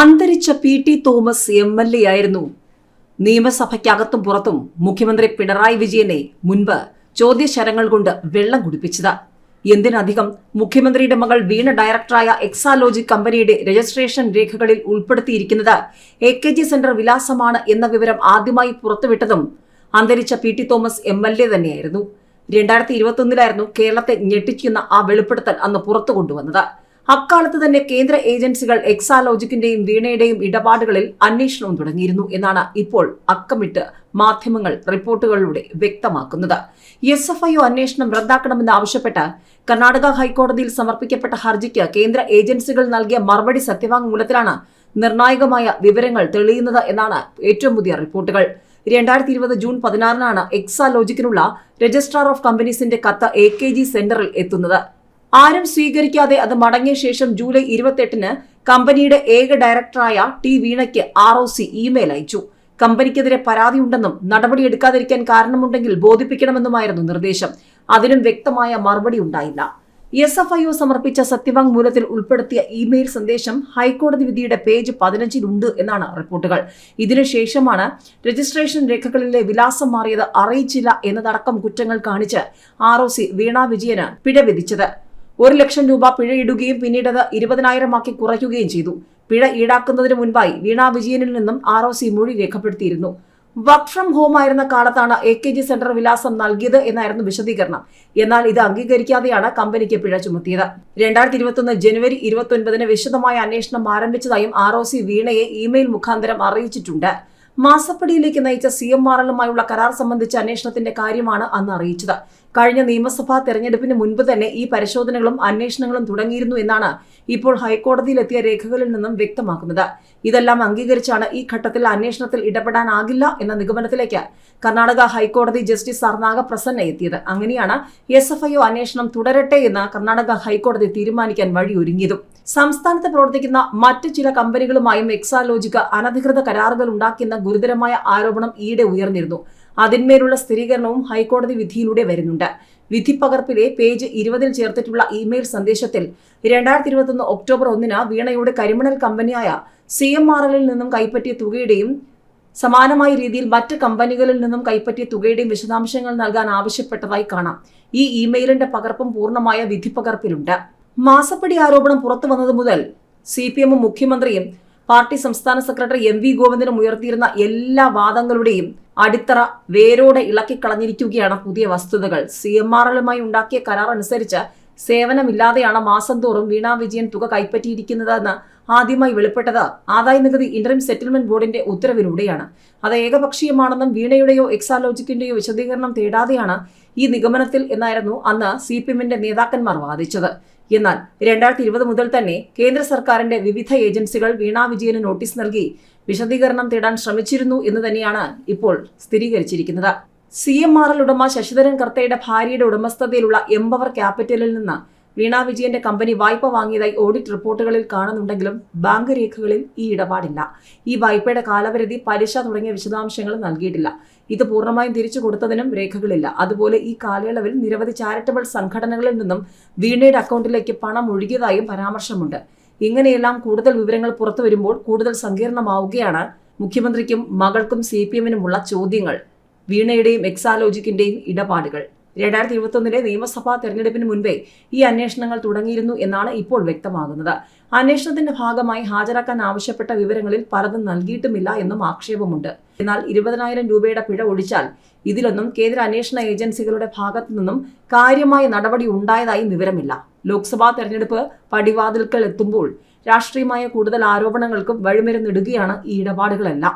അന്തരിച്ച P T Thomas M L A ആയിരുന്നു. നിയമസഭയ്ക്കകത്തും പുറത്തും മുഖ്യമന്ത്രി പിണറായി വിജയനെ മുൻപ് ചോദ്യശരങ്ങൾ കൊണ്ട് വെള്ളം കുടിപ്പിച്ചത്. എന്തിനധികം മുഖ്യമന്ത്രിയുടെ മകൾ വീണ ഡയറക്ടറായ എക്സാലോജി കമ്പനിയുടെ രജിസ്ട്രേഷൻ രേഖകളിൽ ഉൾപ്പെടുത്തിയിരിക്കുന്നത് എ കെ ജി സെന്റർ വിലാസമാണ് എന്ന വിവരം ആദ്യമായി പുറത്തുവിട്ടതും അന്തരിച്ച P T Thomas M L A തന്നെയായിരുന്നു. രണ്ടായിരത്തി ഇരുപത്തൊന്നിലായിരുന്നു കേരളത്തെ ഞെട്ടിക്കുന്ന ആ വെളിപ്പെടുത്തൽ അന്ന് പുറത്തു കൊണ്ടുവന്നത്. അക്കാലത്ത് തന്നെ കേന്ദ്ര ഏജൻസികൾ എക്സാലോജിക്കിന്റെയും വീണയുടെയും ഇടപാടുകളിൽ അന്വേഷണവും തുടങ്ങിയിരുന്നു എന്നാണ് ഇപ്പോൾ അക്കമിട്ട് മാധ്യമങ്ങൾ റിപ്പോർട്ടുകളിലൂടെ വ്യക്തമാക്കുന്നത്. എസ് എഫ് ഐ ഒ അന്വേഷണം റദ്ദാക്കണമെന്ന് ആവശ്യപ്പെട്ട് കർണാടക ഹൈക്കോടതിയിൽ സമർപ്പിക്കപ്പെട്ട ഹർജിക്ക് കേന്ദ്ര ഏജൻസികൾ നൽകിയ മറുപടി സത്യവാങ്മൂലത്തിലാണ് നിർണായകമായ വിവരങ്ങൾ തെളിയുന്നത് എന്നാണ് ഏറ്റവും പുതിയ റിപ്പോർട്ടുകൾ. രണ്ടായിരത്തി ഇരുപത് ജൂൺ പതിനാറിനാണ് എക്സാലോജിക്കിനുള്ള രജിസ്ട്രാർ ഓഫ് കമ്പനീസിന്റെ കത്ത് എ കെ ജി സെന്ററിൽ എത്തുന്നത്. ആരും സ്വീകരിക്കാതെ അത് മടങ്ങിയ ശേഷം ജൂലൈ ഇരുപത്തെട്ടിന് കമ്പനിയുടെ ഏക ഡയറക്ടറായ ടി വീണയ്ക്ക് ആർ ഒ സി ഇമെയിൽ അയച്ചു. കമ്പനിക്കെതിരെ പരാതിയുണ്ടെന്നും നടപടിയെടുക്കാതിരിക്കാൻ കാരണമുണ്ടെങ്കിൽ ബോധിപ്പിക്കണമെന്നുമായിരുന്നു നിർദ്ദേശം. അതിനും വ്യക്തമായ മറുപടി ഉണ്ടായില്ല. എസ് എഫ് ഐ ഒ സമർപ്പിച്ച സത്യവാങ്മൂലത്തിൽ ഉൾപ്പെടുത്തിയ ഇമെയിൽ സന്ദേശം ഹൈക്കോടതി വിധിയുടെ പേജ് പതിനഞ്ചിലുണ്ട് എന്നാണ് റിപ്പോർട്ടുകൾ. ഇതിനുശേഷമാണ് രജിസ്ട്രേഷൻ രേഖകളിലെ വിലാസം മാറിയത് അറിയിച്ചില്ല എന്നതടക്കം കുറ്റങ്ങൾ കാണിച്ച് ആർ ഒ സി വീണ വിജയന് പിഴ വിധിച്ചത് ഒരു ലക്ഷം രൂപ പിഴ ഇടുകയും പിന്നീട് അത് ഇരുപതിനായിരമാക്കി കുറയ്ക്കുകയും ചെയ്തു. പിഴ ഈടാക്കുന്നതിന് മുൻപായി വീണ വിജയനിൽ നിന്നും ആർ ഒ സി മൊഴി രേഖപ്പെടുത്തിയിരുന്നു. വർക്ക് ഫ്രം ഹോം ആയിരുന്ന കാലത്താണ് എ കെ ജി സെന്റർ വിലാസം നൽകിയത് എന്നായിരുന്നു വിശദീകരണം. എന്നാൽ ഇത് അംഗീകരിക്കാതെയാണ് കമ്പനിക്ക് പിഴ ചുമത്തിയത്. രണ്ടായിരത്തി ഇരുപത്തൊന്ന് ജനുവരി ഇരുപത്തി ഒൻപതിന് വിശദമായ അന്വേഷണം ആരംഭിച്ചതായും ആർ ഒ സി വീണയെ ഇമെയിൽ മുഖാന്തരം അറിയിച്ചിട്ടുണ്ട്. മാസപ്പടിയിലേക്ക് നയിച്ച സി എം ആർ എല്ലുമായുള്ള കരാർ സംബന്ധിച്ച അന്വേഷണത്തിന്റെ കാര്യമാണ് അന്ന് അറിയിച്ചത്. കഴിഞ്ഞ നിയമസഭാ തെരഞ്ഞെടുപ്പിന് മുൻപ് തന്നെ ഈ പരിശോധനകളും അന്വേഷണങ്ങളും തുടങ്ങിയിരുന്നു എന്നാണ് ഇപ്പോൾ ഹൈക്കോടതിയിലെത്തിയ രേഖകളിൽ നിന്നും വ്യക്തമാക്കുന്നത്. ഇതെല്ലാം അംഗീകരിച്ചാണ് ഈ ഘട്ടത്തിൽ അന്വേഷണത്തിൽ ഇടപെടാനാകില്ല എന്ന നിഗമനത്തിലേക്ക് കർണാടക ഹൈക്കോടതി ജസ്റ്റിസ് സർനാഗ പ്രസന്ന എത്തിയത്. അങ്ങനെയാണ് എസ് അന്വേഷണം തുടരട്ടെ എന്ന് കർണാടക ഹൈക്കോടതി തീരുമാനിക്കാൻ വഴിയൊരുങ്ങിയതും. സംസ്ഥാനത്ത് പ്രവർത്തിക്കുന്ന മറ്റ് ചില കമ്പനികളുമായും എക്സാലോജിക്ക് അനധികൃത കരാറുകൾ ഉണ്ടാക്കിയെന്ന ഗുരുതരമായ ആരോപണം ഈയിടെ ഉയർന്നിരുന്നു. അതിന്മേലുള്ള സ്ഥിരീകരണവും ഹൈക്കോടതി വിധിയിലൂടെ വരുന്നുണ്ട്. വിധി പകർപ്പിലെ പേജ് ഇരുപതിൽ ചേർത്തിട്ടുള്ള ഇമെയിൽ സന്ദേശത്തിൽ രണ്ടായിരത്തി ഇരുപത്തൊന്ന് ഒക്ടോബർ ഒന്നിന് വീണയുടെ കരിമണൽ കമ്പനിയായ സി എം ആർ എല്ലിൽ നിന്നും കൈപ്പറ്റിയ തുകയുടെയും സമാനമായ രീതിയിൽ മറ്റ് കമ്പനികളിൽ നിന്നും കൈപ്പറ്റിയ തുകയുടെയും വിശദാംശങ്ങൾ നൽകാൻ ആവശ്യപ്പെട്ടതായി കാണാം. ഈ ഇമെയിലിന്റെ പകർപ്പും പൂർണമായ വിധി പകർപ്പിലുണ്ട്. മാസപ്പടി ആരോപണം പുറത്തു വന്നത് മുതൽ സി പി എമ്മും മുഖ്യമന്ത്രിയും പാർട്ടി സംസ്ഥാന സെക്രട്ടറി എം വി ഗോവിന്ദനും ഉയർത്തിയിരുന്ന എല്ലാ വാദങ്ങളുടെയും അടിത്തറ വേരോടെ ഇളക്കിക്കളഞ്ഞിരിക്കുകയാണ് പുതിയ വസ്തുതകൾ. സി എം ആർ എല്ലുമായി ഉണ്ടാക്കിയ കരാർ അനുസരിച്ച് സേവനമില്ലാതെയാണ് മാസം തോറും വീണാ വിജയൻ തുക കൈപ്പറ്റിയിരിക്കുന്നതെന്ന് ആദ്യമായി വെളിപ്പെട്ടത് ആദായ നികുതി ഇന്റർം സെറ്റിൽമെന്റ് ബോർഡിന്റെ ഉത്തരവിലൂടെയാണ്. അത് ഏകപക്ഷീയമാണെന്നും വീണയുടെയോ എക്സാലോജിക്കിന്റെയോ വിശദീകരണം തേടാതെയാണ് ഈ നിഗമനത്തിൽ എന്നായിരുന്നു അന്ന് സി പി എമ്മിന്റെ നേതാക്കന്മാർ വാദിച്ചത്. എന്നാൽ രണ്ടായിരത്തി ഇരുപത് മുതൽ തന്നെ കേന്ദ്ര സർക്കാരിന്റെ വിവിധ ഏജൻസികൾ വീണാ വിജയന് നോട്ടീസ് നൽകി വിശദീകരണം തേടാൻ ശ്രമിച്ചിരുന്നു എന്ന് തന്നെയാണ് ഇപ്പോൾ സ്ഥിരീകരിച്ചിരിക്കുന്നത്. സി എം ആർ എൽ ഉടമ ശശിധരൻ കർത്തയുടെ ഭാര്യയുടെ ഉടമസ്ഥതയിലുള്ള എംപവർ ക്യാപിറ്റലിൽ നിന്ന് വീണ വിജയന്റെ കമ്പനി വായ്പ വാങ്ങിയതായി ഓഡിറ്റ് റിപ്പോർട്ടുകളിൽ കാണുന്നുണ്ടെങ്കിലും ബാങ്ക് രേഖകളിൽ ഈ ഇടപാടില്ല. ഈ വായ്പയുടെ കാലപരിധി പലിശ തുടങ്ങിയ വിശദാംശങ്ങൾ നൽകിയിട്ടില്ല. ഇത് പൂർണമായും തിരിച്ചു കൊടുത്തതിനും രേഖകളില്ല. അതുപോലെ ഈ കാലയളവിൽ നിരവധി ചാരിറ്റബിൾ സംഘടനകളിൽ നിന്നും വീണയുടെ അക്കൗണ്ടിലേക്ക് പണം ഒഴുകിയതായും പരാമർശമുണ്ട്. ഇങ്ങനെയെല്ലാം കൂടുതൽ വിവരങ്ങൾ പുറത്തു വരുമ്പോൾ കൂടുതൽ സങ്കീർണമാവുകയാണ് മുഖ്യമന്ത്രിക്കും മകൾക്കും സി പി എമ്മിനുമുള്ള ചോദ്യങ്ങൾ വീണയുടെയും എക്സാലോജിക്കിന്റെയും ഇടപാടുകൾ. രണ്ടായിരത്തി ഇരുപത്തൊന്നിലെ നിയമസഭാ തെരഞ്ഞെടുപ്പിന് മുൻപേ ഈ അന്വേഷണങ്ങൾ തുടങ്ങിയിരുന്നു എന്നാണ് ഇപ്പോൾ വ്യക്തമാകുന്നത്. അന്വേഷണത്തിന്റെ ഭാഗമായി ഹാജരാക്കാൻ ആവശ്യപ്പെട്ട വിവരങ്ങളിൽ പലതും നൽകിയിട്ടുമില്ല എന്നും ആക്ഷേപമുണ്ട്. എന്നാൽ ഇരുപതിനായിരം രൂപയുടെ പിഴ ഒഴിച്ചാൽ ഇതിലൊന്നും കേന്ദ്ര അന്വേഷണ ഏജൻസികളുടെ ഭാഗത്തു നിന്നും കാര്യമായ നടപടി ഉണ്ടായതായും വിവരമില്ല. ലോക്സഭാ തെരഞ്ഞെടുപ്പ് പടിവാതിൽക്കൽ എത്തുമ്പോൾ രാഷ്ട്രീയമായ കൂടുതൽ ആരോപണങ്ങൾക്കും വഴിമരുന്നിടുകയാണ് ഈ ഇടപാടുകളെല്ലാം.